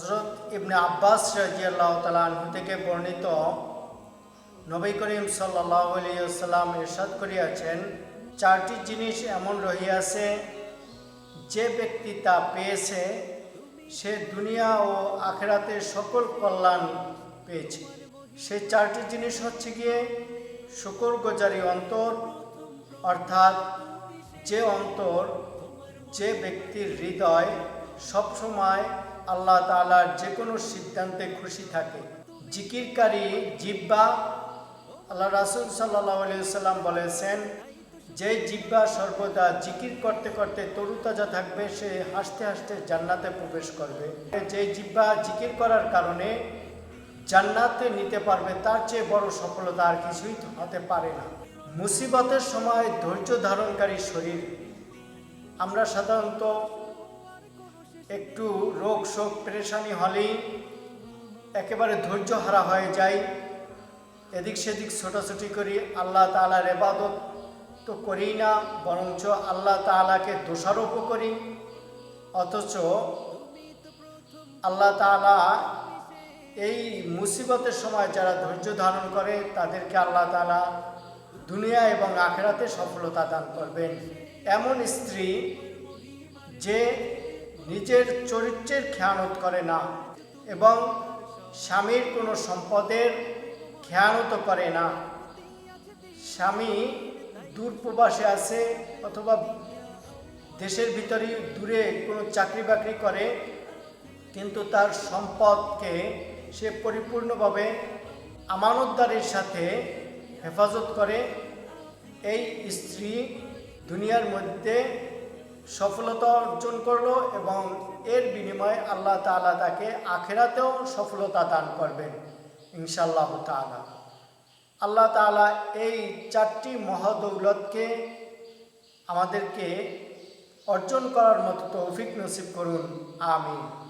হজরত ইবনে আব্বাস রাজিয়াল্লাহ থেকে বর্ণিত নবী করিম সাল্লাহ ইরশাদ করিয়াছেন, চারটি জিনিস এমন রহিয়াছে, যে ব্যক্তি তা পেয়েছে, সে দুনিয়া ও আখেরাতে সকল কল্যাণ পেয়েছে। সে চারটি জিনিস হচ্ছে গিয়ে শুকর গোজারি অন্তর, অর্থাৎ যে অন্তর, যে ব্যক্তির হৃদয় সবসময় আল্লাহ তালার যে কোনো সিদ্ধান্তে খুশি থাকে। জিকিরকারী জিব্বা, আল্লাহ রাসুল সাল্লাহ সাল্লাম বলেছেন, যে জিব্বা সর্বদা জিকির করতে করতে তরুতাজা থাকবে, সে হাসতে হাসতে জান্নাতে প্রবেশ করবে। যে জিব্বা জিকির করার কারণে জান্নাতে নিতে পারবে, তার চেয়ে বড় সফলতা আর কিছুই হতে পারে না। মুসিবতের সময় ধৈর্য ধারণকারী শরীর। আমরা সাধারণত একটু রোগ শোক পেরেশানি হলেই একেবারে ধৈর্য হারা হয়ে যায় এদিক সেদিক ছোটাছুটি করি, আল্লাহ তালার এবাদত তো করি না, বরঞ্চ আল্লাহ তালাকে দোষারোপও করি। অথচ আল্লাহ তালা এই মুসিবতের সময় যারা ধৈর্য ধারণ করে, তাদেরকে আল্লাহ তালা দুনিয়া এবং আখেরাতে সফলতা দান করবেন। এমন স্ত্রী যে নিজের চরিত্রের খেয়ানত করে না এবং স্বামীর কোনো সম্পদের খেয়ানত করে না। স্বামী দূর প্রবাসে আছে অথবা দেশের ভিতরে দূরে কোনো চাকরি বাকরি করে, কিন্তু তার সম্পদকে সে পরিপূর্ণভাবে আমানতদারের সাথে হেফাজত করে। এই স্ত্রী দুনিয়ার মধ্যে সফলতা অর্জন করল এবং এর বিনিময়ে আল্লাহ তালা তাকে আখেরাতেও সফলতা দান করবেন ইনশাল্লাহ তালা আল্লাহ তালা এই চারটি মহাদৌলতকে আমাদেরকে অর্জন করার মতো তৌফিক নসিব করুন, আমিন।